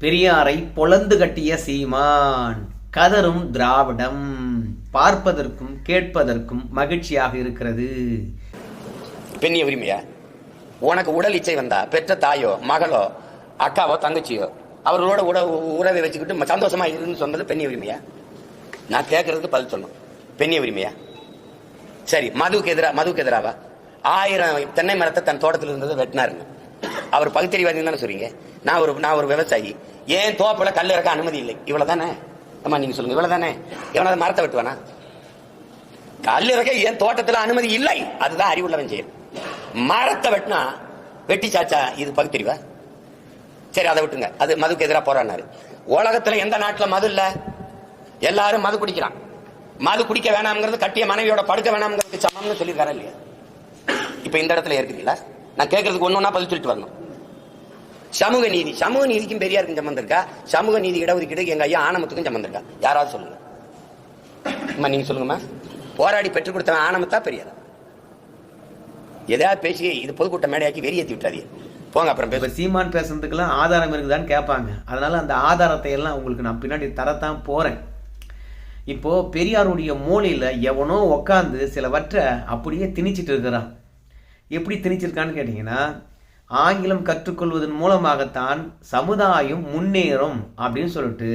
பெரியாரை பொளந்து கட்டிய சீமான் கதரும் திராவிடம். பார்ப்பதற்கும் கேட்பதற்கும் மகிழ்ச்சியாக இருக்கிறது. பெண்ணிய உரிமையா? உனக்கு உடல் இச்சை வந்தா பெற்ற தாயோ மகளோ அக்காவோ தங்கச்சியோ அவர்களோட உட உறவை வச்சுக்கிட்டு சந்தோஷமா இருன்னு சொன்னது பெண்ணிய உரிமையா? நான் கேட்கறதுக்கு பதில் சொல்லணும். பெண்ணிய உரிமையா? சரி மதுவுக்கு எதிரா மதுவுக்கு எதிராவா? ஆயிரம் தென்னை மரத்தை தன் தோட்டத்தில் இருந்ததை வெட்டினாருங்க. அவர் பகுத்தறிவாதி தானே சொல்றீங்க? நான் ஒரு நான் ஒரு விவசாயி. ஏன் தோப்பில் கல் இறக்க அனுமதி இல்லை? இவ்வளோ தானே அம்மா நீங்க சொல்லுங்க. இவ்வளோ தானே எவனாவது மரத்தை வெட்டுவானா? கல் இறக்க ஏன் தோட்டத்தில் அனுமதி இல்லை? அதுதான் அறிவுள்ளவன் செய்யும் மரத்தை வெட்டினா வெட்டி சாச்சா இது பகுத்தறிவா? சரி அதை விட்டுங்க அது மதுக்கு எதிராக போறான்னாரு உலகத்தில் எந்த நாட்டில் மது இல்லை? எல்லாரும் மது குடிக்கிறான். மது குடிக்க வேணாம்ங்கிறது கட்டிய மனைவியோட படுக்க வேணாம்ங்கிறதுக்கு சமம்னு சொல்லியிருக்காரா இல்லையா? இப்ப இந்த இடத்துல இருக்குங்களா நான் கேட்கறதுக்கு ஒண்ணு ஒண்ணா பதில் சொல்லிட்டு வரணும். சமூக நீதி. சமூக நீதிக்கும் பெரியாருக்கும் சம்மந்தம் இருக்கா? சமூக நீதி இடஒதுக்கீடு எங்க ஐயா ஆனமத்துக்கும் சம்மந்தம் இருக்கா? யாராவது சொல்லுங்க. அம்மா நீங்க சொல்லுங்கம்மா. போராடி பெற்றுக் கொடுத்தவன் ஆனமத்தா பெரியாரா? எதையாவது பேசி இது பொதுக்கூட்ட மேடையாக்கி வெறியேற்றி விட்டாதீங்க போங்க அப்புறம் இப்ப சீமான் பேசுறதுக்கெல்லாம் ஆதாரம் இருக்குதான்னு கேட்பாங்க. அதனால அந்த ஆதாரத்தை எல்லாம் உங்களுக்கு நான் பின்னாடி தரத்தான் போறேன். இப்போ பெரியாருடைய மூலையில எவனோ உக்காந்து சிலவற்றை அப்படியே திணிச்சிட்டு இருக்கிறான். எப்படி திணிச்சிருக்கான்னு கேட்டிங்கன்னா ஆங்கிலம் கற்றுக்கொள்வதன் மூலமாகத்தான் சமுதாயம் முன்னேறும் அப்படின்னு சொல்லிட்டு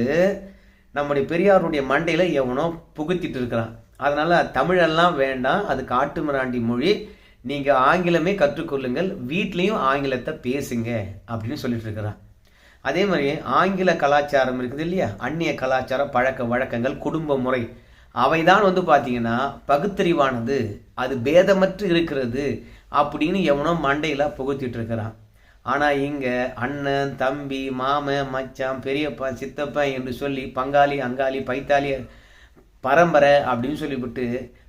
நம்முடைய பெரியாருடைய மண்டையில் எவனோ புகுத்திட்டு இருக்கிறான். அதனால் தமிழெல்லாம் வேண்டாம் அது காட்டு மிராண்டி மொழி. நீங்கள் ஆங்கிலமே கற்றுக்கொள்ளுங்கள் வீட்லேயும் ஆங்கிலத்தை பேசுங்க அப்படின்னு சொல்லிட்டு இருக்கிறான். அதே மாதிரி ஆங்கில கலாச்சாரம் இருக்குது இல்லையா? அந்நிய கலாச்சார பழக்க வழக்கங்கள் குடும்ப முறை. அவைதான் வந்து பார்த்தீங்கன்னா பகுத்தறிவானது. அது பேதமற்று இருக்கிறது. அப்படின்னு எவனோ மண்டையில் புகுத்திட்டு இருக்கிறான் ஆனால் இங்கே அண்ணன் தம்பி மாமன் மச்சான் பெரியப்பா சித்தப்பா என்று சொல்லி பங்காளி அங்காளி பைத்தாளி பரம்பரை அப்படின்னு சொல்லிவிட்டு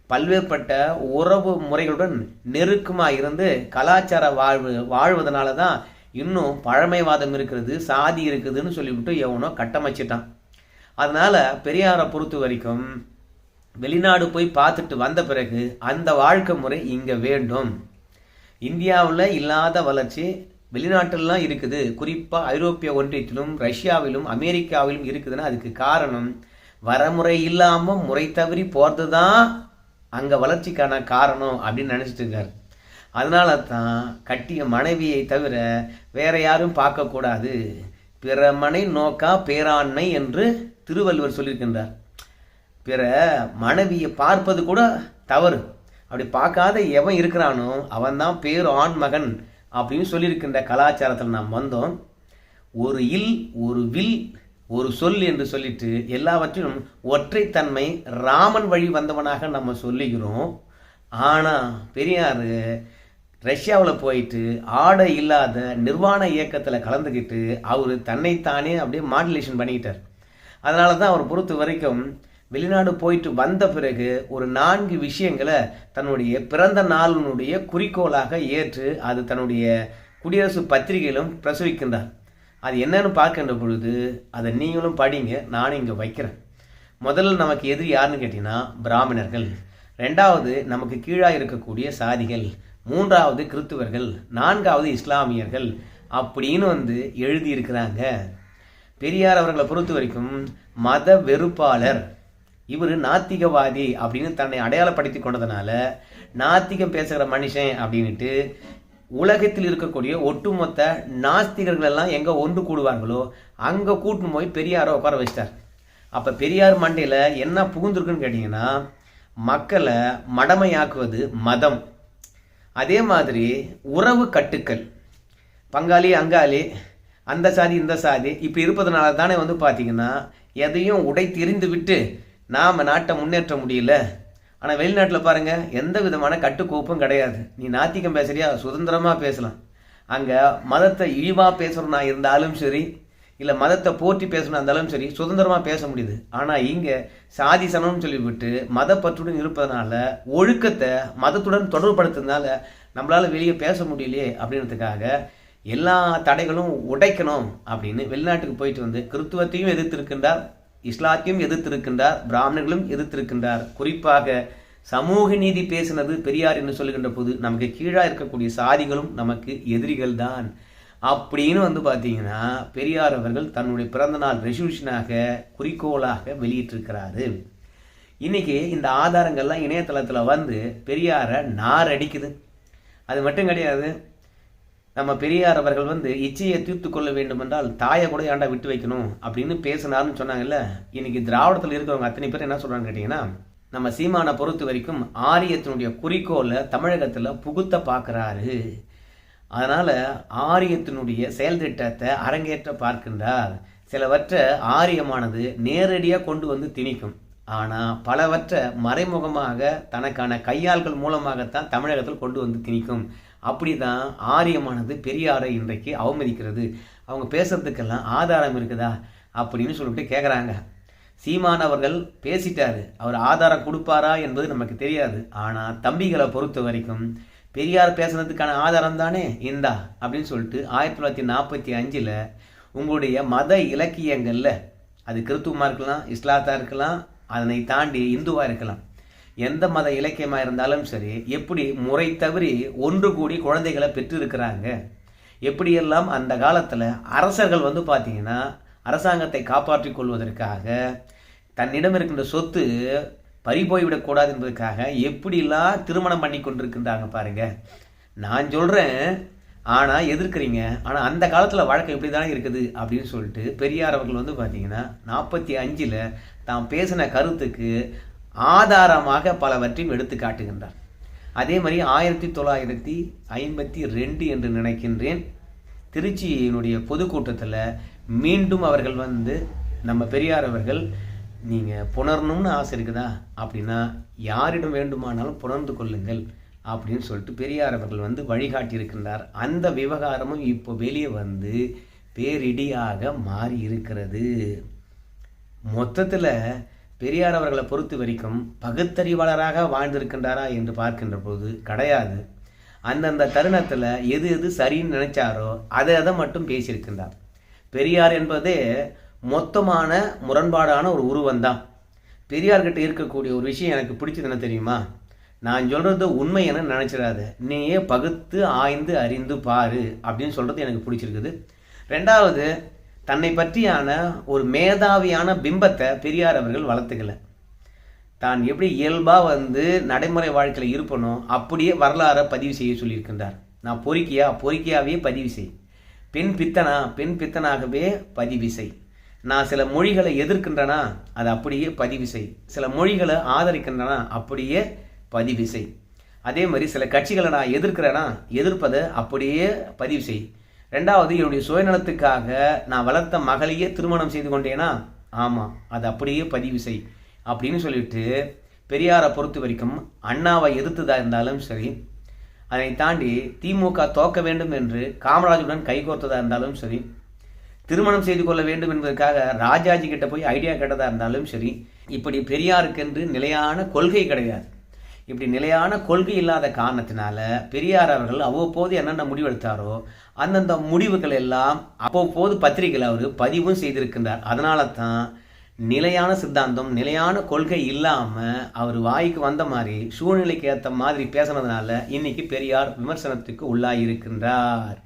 பல்வேறுபட்ட உறவு முறைகளுடன் நெருக்கமாக இருந்து கலாச்சார வாழ்வு வாழ்வதனால தான் இன்னும் பழமைவாதம் இருக்கிறது சாதி இருக்குதுன்னு சொல்லிவிட்டு எவனோ கட்டமைச்சிட்டான். அதனால் பெரியாரை பொறுத்த வரைக்கும் வெளிநாடு போய் பார்த்துட்டு வந்த பிறகு அந்த வாழ்க்கை முறை இங்கே வேண்டும். இந்தியாவில் இல்லாத வளர்ச்சி வெளிநாட்டிலலாம் இருக்குது. குறிப்பாக ஐரோப்பிய ஒன்றியத்திலும் ரஷ்யாவிலும் அமெரிக்காவிலும் இருக்குதுன்னா அதுக்கு காரணம் வரமுறை இல்லாமல் முறை தவறி போகிறது தான் அங்கே வளர்ச்சிக்கான காரணம் அப்படின்னு நினச்சிட்டு இருக்காரு. அதனால தான் கட்டிய மனைவியை தவிர வேற யாரும் பார்க்கக்கூடாது பிறமனை நோக்கா பேராண்மை என்று திருவள்ளுவர் சொல்லியிருக்கின்றார். பிற மனைவியை பார்ப்பது கூட தவறு. அப்படி பார்க்காத எவன் இருக்கிறானோ அவன்தான் பேர் ஆண் மகன் அப்படின்னு சொல்லியிருக்கின்ற கலாச்சாரத்தில் நாம் வந்தோம். ஒரு இல் ஒரு வில் ஒரு சொல் என்று சொல்லிட்டு எல்லாவற்றிலும் ஒற்றைத்தன்மை ராமன் வழி வந்தவனாக நம்ம சொல்லிக்கிறோம் ஆனால் பெரியார் ரஷ்யாவில் போயிட்டு ஆடை இல்லாத நிர்வாண இயக்கத்தில் கலந்துக்கிட்டு அவர் தன்னைத்தானே அப்படியே மாடுலேஷன் பண்ணிக்கிட்டார். அதனால தான் அவர் பொறுத்த வரைக்கும் வெளிநாடு போயிட்டு வந்த பிறகு ஒரு நான்கு விஷயங்களை தன்னுடைய பிறந்த நாளினுடைய குறிக்கோளாக ஏற்று அது தன்னுடைய குடியரசு பத்திரிகையிலும் பிரசுரிக்கின்றார். அது என்னன்னு பார்க்கின்ற பொழுது அதை நீங்களும் படிங்க நானும் இங்கே வைக்கிறேன். முதல்ல நமக்கு எதிரி யாருன்னு கேட்டிங்கன்னா பிராமணர்கள். ரெண்டாவது நமக்கு கீழாக இருக்கக்கூடிய சாதிகள். மூன்றாவது கிறித்துவர்கள் நான்காவது இஸ்லாமியர்கள். அப்படின்னு வந்து எழுதியிருக்கிறாங்க. பெரியார் அவர்களை பொறுத்த வரைக்கும் மத வெறுப்பாளர். இவர் நாத்திகவாதி அப்படின்னு தன்னை அடையாளப்படுத்தி கொண்டதுனால நாத்திகம் பேசுகிற மனுஷன் அப்படின்ட்டு உலகத்தில் இருக்கக்கூடிய ஒட்டுமொத்த நாஸ்திகர்கள் எல்லாம் எங்கே ஒன்று கூடுவார்களோ அங்கே கூட்டின்னு போய் பெரியாரை உட்கார வச்சிட்டார். அப்போ பெரியார் மண்டையில் என்ன புகுந்திருக்குன்னு கேட்டிங்கன்னா மக்களை மடமையாக்குவது மதம். அதே மாதிரி உறவு கட்டுக்கள். பங்காளி அங்காளி அந்த சாதி இந்த சாதி இப்படி இருப்பதனால தானே வந்து பார்த்தீங்கன்னா எதையும் உடை தெரிந்து விட்டு நாம் நாட்டை முன்னேற்ற முடியல. ஆனால் வெளிநாட்டில் பாருங்கள் எந்த விதமான கட்டுக்கோப்பும் கிடையாது. நீ நாத்திகம் பேசுறியா? சுதந்திரமாக பேசலாம். அங்கே மதத்தை இழிவாக பேசுகிறனா இருந்தாலும் சரி இல்லை மதத்தை போற்றி பேசணும் இருந்தாலும் சரி சுதந்திரமாக பேச முடியுது. ஆனால் இங்கே சாதி சமம்னு சொல்லிவிட்டு மதப்பற்றுடன் இருப்பதனால ஒழுக்கத்தை மதத்துடன் தொடர்படுத்துறதுனால நம்மளால் வெளியே பேச முடியலையே அப்படின்றதுக்காக எல்லா தடைகளும் உடைக்கணும் அப்படின்னு வெளிநாட்டுக்கு போயிட்டு வந்து கிறித்துவத்தையும் எதிர்த்திருக்கின்றார் இஸ்லாத்தையும் எதிர்த்திருக்கின்றார் பிராமணர்களும் எதிர்த்திருக்கின்றார். குறிப்பாக சமூக நீதி பேசினது பெரியார் என்று சொல்லுகின்ற போது நமக்கு கீழாக இருக்கக்கூடிய சாதிகளும் நமக்கு எதிரிகள் தான். அப்படின்னு வந்து பார்த்தீங்கன்னா பெரியார் அவர்கள் தன்னுடைய பிறந்தநாள் ரெசல்யூஷனாக குறிக்கோளாக வெளியிட்டிருக்கிறாரு. இன்னைக்கு இந்த ஆதாரங்கள்லாம் இணையதளத்தில் வந்து பெரியாரை நார் அடிக்குது. அது மட்டும் கிடையாது நம்ம பெரியார் அவர்கள் வந்து இச்சையை தீர்த்து கொள்ள வேண்டும் என்றால் தாயை கூட ஏன்டா விட்டு வைக்கணும்? அப்படின்னு பேசினார்னு சொன்னாங்கல்ல இன்னைக்கு திராவிடத்தில் இருக்கிறவங்க அத்தனை பேர் என்ன சொல்கிறான்னு கேட்டிங்கன்னா நம்ம சீமானை பொறுத்த வரைக்கும் ஆரியத்தினுடைய குறிக்கோளை தமிழகத்தில் புகுத்த பார்க்குறாரு. அதனால் ஆரியத்தினுடைய செயல் திட்டத்தை அரங்கேற்ற பார்க்கின்றார். சிலவற்றை ஆரியமானது நேரடியாக கொண்டு வந்து திணிக்கும். ஆனால் பலவற்றை மறைமுகமாக தனக்கான கையாள்கள் மூலமாகத்தான் தமிழகத்தில் கொண்டு வந்து திணிக்கும். அப்படி தான் ஆரியமானது பெரியாரை இன்றைக்கு அவமதிக்கிறது. அவங்க பேசுறதுக்கெல்லாம் ஆதாரம் இருக்குதா அப்படின்னு சொல்லிட்டு கேட்குறாங்க சீமான் அவர்கள் பேசிட்டாரு. அவர் ஆதாரம் கொடுப்பாரா என்பது நமக்கு தெரியாது. ஆனால் தம்பிகளை பொறுத்த வரைக்கும் பெரியார் பேசுனதுக்கான ஆதாரம் தானே? இந்தா அப்படின்னு சொல்லிட்டு ஆயிரத்தி தொள்ளாயிரத்தி நாற்பத்தி அஞ்சில் உங்களுடைய மத இலக்கியங்களில் அது கிறித்துவமாக இருக்கலாம் இஸ்லாத்தாக இருக்கலாம் அதனை தாண்டி இந்துவாக இருக்கலாம். எந்த மத இலக்கியமாக இருந்தாலும் சரி எப்படி முறை தவறி ஒன்று கூடி குழந்தைகளை பெற்றிருக்கிறாங்க எப்படியெல்லாம் அந்த காலத்தில் அரசர்கள் வந்து பார்த்தீங்கன்னா அரசாங்கத்தை காப்பாற்றிக் கொள்வதற்காக தன்னிடம் இருக்கின்ற சொத்து பறிபோய்விடக்கூடாது என்பதற்காக எப்படிலாம் திருமணம் பண்ணி கொண்டிருக்கின்றாங்க பாருங்க. நான் சொல்கிறேன் ஆனால் எதிர்க்கிறீங்க ஆனால் அந்த காலத்தில் வழக்கம் இப்படி தானே இருக்குது அப்படின்னு சொல்லிட்டு பெரியார் அவர்கள் வந்து பார்த்தீங்கன்னா நாற்பத்தி அஞ்சில் தான் பேசின கருத்துக்கு ஆதாரமாக பலவற்றையும் எடுத்து காட்டுகின்றார். அதே மாதிரி ஆயிரத்தி தொள்ளாயிரத்தி ஐம்பத்தி ரெண்டு என்று நினைக்கின்றேன் திருச்சியினுடைய பொதுக்கூட்டத்தில் மீண்டும் அவர்கள் வந்து நம்ம பெரியார் அவர்கள் நீங்கள் புணரணும்னு ஆசை இருக்குதா? அப்படின்னா யாரிடம் வேண்டுமானாலும் புணர்ந்து கொள்ளுங்கள் அப்படின்னு சொல்லிட்டு பெரியார் அவர்கள் வந்து வழிகாட்டி இருக்கின்றார். அந்த விவகாரமும் இப்போ வெளியே வந்து பேரிடியாக மாறி இருக்கிறது. மொத்தத்தில் பெரியார் அவர்களை பொறுத்த வரைக்கும் பகுத்தறிவாளராக வாழ்ந்திருக்கின்றாரா என்று பார்க்கின்ற போது கிடையாது. அந்தந்த தருணத்தில் எது எது சரின்னு நினைச்சாரோ அதை அதை மட்டும் பேசியிருக்கின்றார். பெரியார் என்பதே மொத்தமான முரண்பாடான ஒரு உருவந்தான் பெரியார்கிட்ட இருக்கக்கூடிய ஒரு விஷயம் எனக்கு பிடிச்சது என்ன தெரியுமா? நான் சொல்கிறது உண்மை என நினச்சிடாத. நீயே பகுத்து ஆய்ந்து அறிந்து பாரு அப்படின்னு சொல்கிறது எனக்கு பிடிச்சிருக்குது. ரெண்டாவது தன்னை பற்றியான ஒரு மேதாவியான பிம்பத்தை பெரியார் அவர்கள் வளர்த்துக்கல. தான் எப்படி இயல்பாக வந்து நடைமுறை வாழ்க்கையில் இருப்பனோ அப்படியே வரலாறை பதிவு செய்ய சொல்லியிருக்கின்றார். நான் பொறுக்கியா? பொறுக்கியாவே பதிவு செய். பெண் பித்தனா? பெண் பித்தனாகவே பதிவு செய். நான் சில மொழிகளை எதிர்க்கின்றனா? அது அப்படியே பதிவு செய். சில மொழிகளை ஆதரிக்கின்றனா? அப்படியே பதிவு செய். அதே மாதிரி சில கட்சிகளை நான் எதிர்க்கிறேனா? எதிர்ப்பதை அப்படியே பதிவு செய். ரெண்டாவது என்னுடைய சுயநலத்துக்காக நான் வளர்த்த மகளையே திருமணம் செய்து கொண்டேனா? ஆமாம் அது அப்படியே பதிவு செய் அப்படின்னு சொல்லிட்டு பெரியாரை பொறுத்த வரைக்கும் அண்ணாவை எதிர்த்ததாக இருந்தாலும் சரி அதை தாண்டி திமுக தோக்க வேண்டும் என்று காமராஜுடன் கைகோர்த்ததா இருந்தாலும் சரி திருமணம் செய்து கொள்ள வேண்டும் என்பதற்காக ராஜாஜி கிட்ட போய் ஐடியா கேட்டதா இருந்தாலும் சரி இப்படி பெரியாருக்கென்று நிலையான கொள்கை கிடையாது. இப்படி நிலையான கொள்கை இல்லாத காரணத்தினால பெரியார் அவர்கள் அவ்வப்போது என்னென்ன முடிவெடுத்தாரோ அந்தந்த முடிவுகள் எல்லாம் அப்பப்போது பத்திரிகையில் அவர் பதிவும் செய்திருக்கின்றார். அதனால தான் நிலையான சித்தாந்தம் நிலையான கொள்கை இல்லாமல் அவர் வாய்க்கு வந்த மாதிரி சூழ்நிலைக்கு ஏற்ற மாதிரி பேசுனதுனால இன்னைக்கு பெரியார் விமர்சனத்துக்கு உள்ளாயிருக்கின்றார்.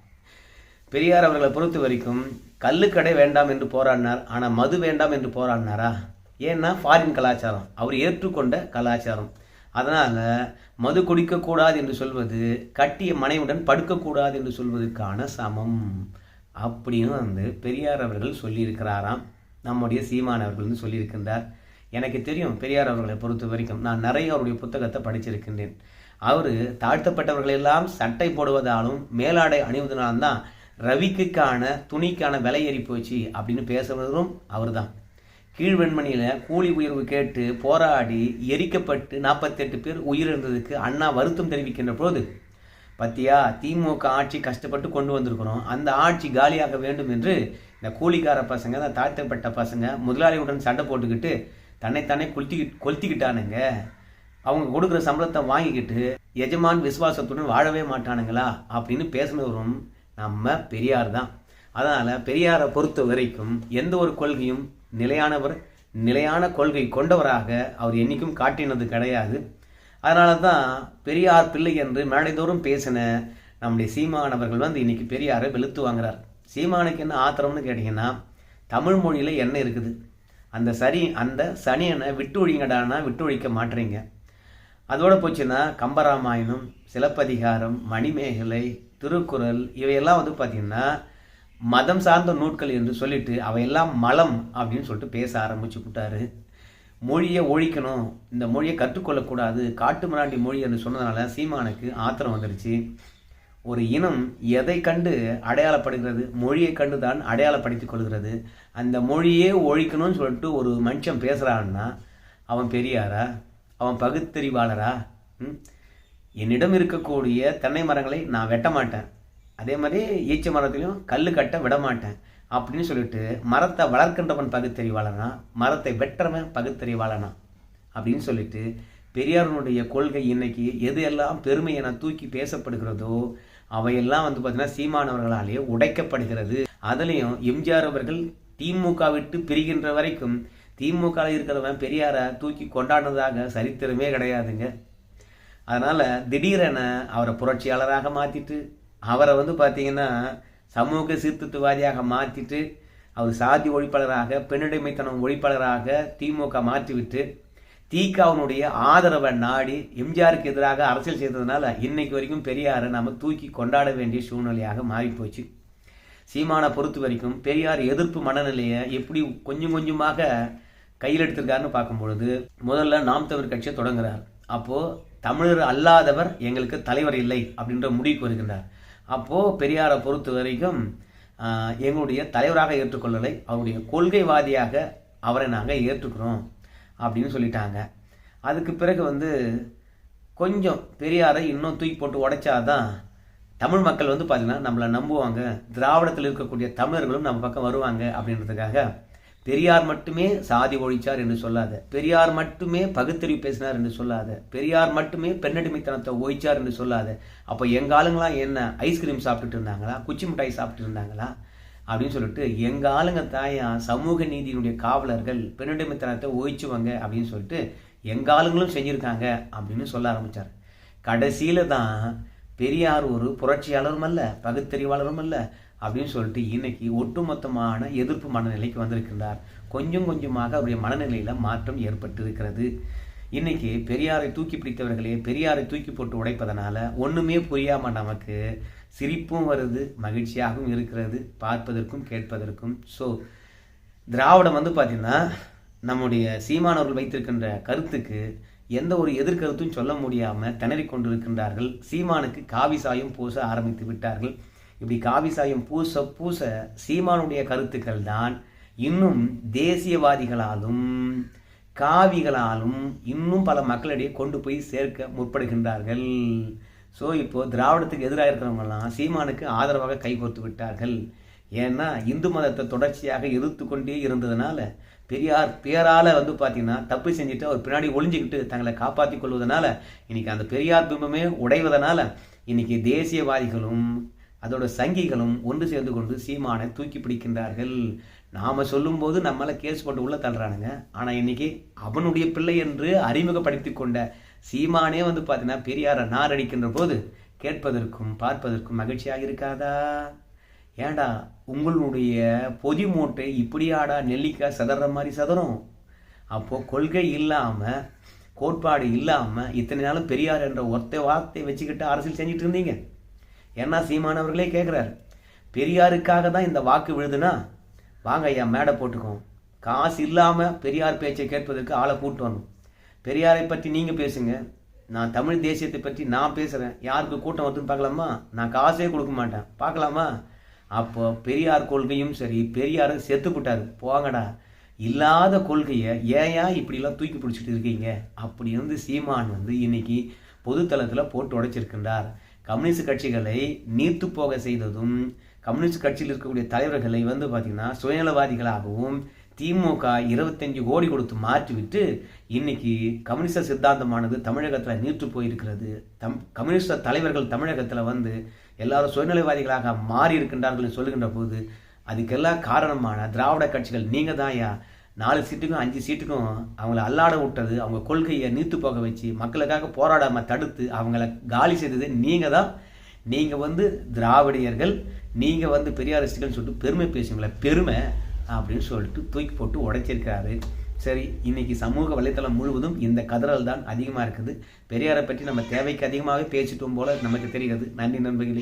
பெரியார் அவர்களை பொறுத்த வரைக்கும் கல்லுக்கடை வேண்டாம் என்று போராடினார். ஆனால் மது வேண்டாம் என்று போராடினாரா? ஏன்னா ஃபாரின் கலாச்சாரம். அவர் ஏற்றுக்கொண்ட கலாச்சாரம். அதனால் மது குடிக்கக்கூடாது என்று சொல்வது கட்டிய மனைவுடன் படுக்கக்கூடாது என்று சொல்வதற்கான சமம். அப்படின்னு வந்து பெரியார் அவர்கள் சொல்லியிருக்கிறாராம். நம்முடைய சீமான் அவர்கள் வந்து சொல்லியிருக்கின்றார். எனக்கு தெரியும் பெரியார் அவர்களை பொறுத்த வரைக்கும் நான் நிறைய அவருடைய புத்தகத்தை படிச்சிருக்கின்றேன். அவர் தாழ்த்தப்பட்டவர்களெல்லாம் சட்டை போடுவதாலும் மேலாடை அணிவதனால்தான் ரவிக்குக்கான துணிக்கான விலை ஏறி போச்சு அப்படின்னு பேசுவதும் அவர்தான். கீழ்வெண்மணியில் கூலி உயர்வு கேட்டு போராடி எரிக்கப்பட்டு நாற்பத்தெட்டு பேர் உயிரிழந்ததுக்கு அண்ணா வருத்தம் தெரிவிக்கின்ற போது பத்தியா திமுக ஆட்சி கஷ்டப்பட்டு கொண்டு வந்திருக்கிறோம். அந்த ஆட்சி காலியாக வேண்டும் என்று இந்த கூலிக்கார பசங்க இந்த தாழ்த்தப்பட்ட பசங்க முதலாளியுடன் சண்டை போட்டுக்கிட்டு தன்னைத்தானே கொளுத்தி கொளுத்திக்கிட்டானுங்க. அவங்க கொடுக்குற சம்பளத்தை வாங்கிக்கிட்டு எஜமான் விசுவாசத்துடன் வாழவே மாட்டானுங்களா? அப்படின்னு பேசினவரும் நம்ம பெரியார் தான். அதனால் பெரியாரை பொறுத்த வரைக்கும் எந்த ஒரு கொள்கையும் நிலையானவர் நிலையான கொள்கை கொண்டவராக அவர் என்றைக்கும் காட்டினது கிடையாது. அதனால தான் பெரியார் பிள்ளை என்று மேடைதோறும் பேசின நம்முடைய சீமானவர்கள் வந்து இன்னைக்கு பெரியாரை வெளுத்து வாங்குறார். சீமானுக்கு என்ன ஆத்திரம்னு கேட்டிங்கன்னா தமிழ் மொழியில் என்ன இருக்குது. அந்த சரி அந்த சனியனை விட்டு ஒழிங்கடானா விட்டு ஒழிக்க மாட்டுறீங்க. அதோட போச்சுன்னா கம்பராமாயணம் சிலப்பதிகாரம் மணிமேகலை திருக்குறள் இவையெல்லாம் வந்து பார்த்திங்கன்னா மதம் சார்ந்த நூட்கள் என்று சொல்லிட்டு அவையெல்லாம் மலம் அப்படின்னு சொல்லிட்டு பேச ஆரம்பிச்சு விட்டாரு. மொழியை ஒழிக்கணும். இந்த மொழியை கற்றுக்கொள்ளக்கூடாது. காட்டு மிராண்டி மொழி என்று சொன்னதுனால சீமானுக்கு ஆத்திரம் வந்துருச்சு. ஒரு இனம் எதை கண்டு அடையாளப்படுகிறது? மொழியை கண்டு தான் அடையாளப்படுத்திக் கொள்கிறது. அந்த மொழியே ஒழிக்கணும்னு சொல்லிட்டு ஒரு மனுஷன் பேசுகிறான்னா அவன் பெரியாரா? அவன் பகுத்தறிவாளரா? ம்? என்னிடம் இருக்கக்கூடிய தென்னை மரங்களை நான் வெட்ட மாட்டேன். அதே மாதிரி ஈச்ச மரத்திலையும் கல் கட்ட விட மாட்டேன் அப்படின்னு சொல்லிட்டு மரத்தை வளர்க்கின்றவன் பகுத்தறிவாளனா? மரத்தை வெட்டுறவன் பகுத்தறிவாளனா? அப்படின்னு சொல்லிட்டு பெரியாரனுடைய கொள்கை இன்னைக்கு எது எல்லாம் பெருமை என தூக்கி பேசப்படுகிறதோ அவையெல்லாம் வந்து பார்த்தீங்கன்னா சீமானவர்களாலேயே உடைக்கப்படுகிறது. அதுலேயும் எம்ஜிஆர் அவர்கள் திமுக விட்டு பிரிகின்ற வரைக்கும் திமுக இருக்கிறவன் பெரியாரை தூக்கி கொண்டாடுனதாக சரித்திரமே கிடையாதுங்க. அதனால் திடீரென அவரை புரட்சியாளராக மாற்றிட்டு அவரை வந்து பார்த்தீங்கன்னா சமூக சீர்திருத்தவாதியாக மாற்றிட்டு அவர் சாதி ஒழிப்பாளராக பெண்ணிடைமைத்தனம் ஒழிப்பாளராக திமுக மாற்றிவிட்டு தீகாவினுடைய ஆதரவை நாடி எம்ஜிஆருக்கு எதிராக அரசியல் செய்ததுனால இன்னைக்கு வரைக்கும் பெரியாரை நம்ம தூக்கி கொண்டாட வேண்டிய சூழ்நிலையாக மாறிப்போச்சு. சீமானை பொறுத்த வரைக்கும் பெரியார் எதிர்ப்பு மனநிலையை எப்படி கொஞ்சம் கொஞ்சமாக கையில் எடுத்திருக்காருன்னு பார்க்கும் பொழுது முதல்ல நாம் தமிழ் கட்சியை தொடங்குறார். அப்போது தமிழர் அல்லாதவர் எங்களுக்கு தலைவர் இல்லை அப்படின்ற முடிவுக்கு வருகின்றார். அப்போது பெரியாரை பொறுத்த வரைக்கும் எங்களுடைய தலைவராக ஏற்றுக்கொள்ளலை. அவருடைய கொள்கைவாதியாக அவரை நாங்கள் ஏற்றுக்கிறோம் அப்படின்னு சொல்லிட்டாங்க. அதுக்கு பிறகு வந்து கொஞ்சம் பெரியாரை இன்னும் தூக்கி போட்டு உடைச்சாதான் தமிழ் மக்கள் வந்து பார்த்தீங்கன்னா நம்மளை நம்புவாங்க. திராவிடத்தில் இருக்கக்கூடிய தமிழர்களும் நம்ம பக்கம் வருவாங்க அப்படின்றதுக்காக பெரியார் மட்டுமே சாதி ஒழிச்சார் என்று சொல்லாத. பெரியார் மட்டுமே பகுத்தறிவு பேசினார் என்று சொல்லாத. பெரியார் மட்டுமே பெண்ணடிமைத்தனத்தை ஒழிச்சார் என்று சொல்லாத. அப்போ எங்கள் ஆளுங்களாம் என்ன ஐஸ்கிரீம் சாப்பிட்டுட்டு இருந்தாங்களா? குச்சி மிட்டாய் சாப்பிட்டு இருந்தாங்களா? அப்படின்னு சொல்லிட்டு எங்க ஆளுங்க தாயா சமூக நீதியினுடைய காவலர்கள் பெண்ணடிமைத்தனத்தை ஒழிச்சுவாங்க அப்படின்னு சொல்லிட்டு எங்கள் ஆளுங்களும் செஞ்சுருக்காங்க அப்படின்னு சொல்ல ஆரம்பித்தார் கடைசியில் தான் பெரியார் ஒரு புரட்சியாளரும் அல்ல பகுத்தறிவாளரும் அல்ல அப்படின்னு சொல்லிட்டு இன்னைக்கு ஒட்டுமொத்தமான எதிர்ப்பு மனநிலைக்கு வந்திருக்கின்றார். கொஞ்சம் கொஞ்சமாக அவருடைய மனநிலையில் மாற்றம் ஏற்பட்டு இருக்கிறது இன்னைக்கு பெரியாரை தூக்கி பிடித்தவர்களே பெரியாரை தூக்கி போட்டு உடைப்பதனால ஒன்றுமே புரியாமல் நமக்கு சிரிப்பும் வருது மகிழ்ச்சியாகவும் இருக்கிறது பார்ப்பதற்கும் கேட்பதற்கும். ஸோ திராவிடம் வந்து பார்த்திங்கன்னா நம்முடைய சீமானவர்கள் வைத்திருக்கின்ற கருத்துக்கு எந்த ஒரு எதிர்கருத்தும் சொல்ல முடியாமல் திணறிக் கொண்டிருக்கின்றார்கள். சீமானுக்கு காவி சாயம் பூச ஆரம்பித்து விட்டார்கள். இப்படி காவி சாயம் பூச பூச சீமானுடைய கருத்துக்கள் தான் இன்னும் தேசியவாதிகளாலும் காவிகளாலும் இன்னும் பல மக்களிடையே கொண்டு போய் சேர்க்க முற்படுகின்றார்கள். ஸோ இப்போ திராவிடத்துக்கு எதிராக இருக்கிறவங்கெல்லாம் சீமானுக்கு ஆதரவாக கைகோர்த்து விட்டார்கள். ஏன்னா இந்து மதத்தை தொடர்ச்சியாக எதிர்த்து கொண்டே இருந்ததுனால பெரியார் பெயரால் வந்து பார்த்தீங்கன்னா தப்பு செஞ்சுட்டு அவர் பின்னாடி ஒளிஞ்சிக்கிட்டு தங்களை காப்பாற்றி கொள்வதனால இன்றைக்கி அந்த பெரியார் பிம்பமே உடைவதனால இன்றைக்கி தேசியவாதிகளும் அதோட சங்கிகளும் ஒன்று சேர்ந்து கொண்டு சீமானை தூக்கி பிடிக்கின்றார்கள். நாம சொல்லும்போது நம்மள கேஸ் போட்டு உள்ள தள்ளுறானுங்க. ஆனா இன்னைக்கு அவனுடைய பிள்ளை என்று அறிமுகப்படுத்தி கொண்ட சீமானே வந்து பார்த்தீங்கன்னா பெரியாரை நாரடிக்கின்ற போது கேட்பதற்கும் பார்ப்பதற்கும் மகிழ்ச்சியாக இருக்காதா? ஏன்டா உங்களுடைய பொதி மூட்டை இப்படியாடா நெல்லிக்காய் சதற மாதிரி சதறும்? அப்போ கொள்கை இல்லாம கோட்பாடு இல்லாம இத்தனை நாளும் பெரியார் என்ற ஒத்த வார்த்தையை வச்சுக்கிட்டு அரசியல் செஞ்சுட்டு இருந்தீங்க. ஏன்னா சீமானவர்களே கேட்குறாரு பெரியாருக்காக தான் இந்த வாக்கு விழுதுன்னா வாங்க ஐயா மேடை போட்டுக்கோம் காசு இல்லாமல் பெரியார் பேச்சை கேட்பதற்கு ஆளை கூட்டு வரணும். பெரியாரை பற்றி நீங்கள் பேசுங்க. நான் தமிழ் தேசியத்தை பற்றி நான் பேசுகிறேன் யாருக்கு கூட்டம் வருதுன்னு பார்க்கலாமா? நான் காசே கொடுக்க மாட்டேன். பார்க்கலாமா? அப்போ பெரியார் கொள்கையும் சரி பெரியாரும் செத்துக்கிட்டார் போங்கடா. இல்லாத கொள்கையை ஏயா இப்படிலாம் தூக்கி பிடிச்சிட்டு இருக்கீங்க? அப்படி இருந்து சீமான் வந்து இன்னைக்கு பொதுத்தளத்தில் போட்டு உடைச்சிருக்கின்றார். கம்யூனிஸ்ட் கட்சிகளை நீர்த்து போக செய்ததும் கம்யூனிஸ்ட் கட்சியில் இருக்கக்கூடிய தலைவர்களை வந்து பார்த்தீங்கன்னா சுயநலவாதிகளாகவும் திமுக இருபத்தஞ்சு கோடி கொடுத்து மாற்றிவிட்டு இன்னைக்கு கம்யூனிஸ்ட சித்தாந்தமானது தமிழகத்தில் நீர்த்து போயிருக்கிறது. தம் கம்யூனிஸ்ட தலைவர்கள் தமிழகத்தில் வந்து எல்லாரும் சுயநலவாதிகளாக மாறி இருக்கின்றார்கள் சொல்லுகின்ற போது அதுக்கெல்லாம் காரணமான திராவிட கட்சிகள் நீங்கள் தான் நாலு சீட்டுக்கும் அஞ்சு சீட்டுக்கும் அவங்கள அல்லாட விட்டது. அவங்க கொள்கையை நீத்து போக வச்சு மக்களுக்காக போராடாமல் தடுத்து அவங்கள காலி செய்தது நீங்கள் தான். நீங்கள் வந்து திராவிடியர்கள் நீங்கள் வந்து பெரியாரிஸ்டுகள்னு சொல்லிட்டு பெருமை பேசுங்களே பெருமை அப்படின்னு சொல்லிட்டு தூக்கி போட்டு உடைச்சிருக்காரு சரி இன்னைக்கு சமூக வலைத்தளம் முழுவதும் இந்த கதறல் தான் அதிகமாக இருக்குது. பெரியாரை பற்றி நம்ம தேவைக்கு அதிகமாகவே பேசிட்டோம் போல நமக்கு தெரிகிறது. நன்றி நண்பர்களே.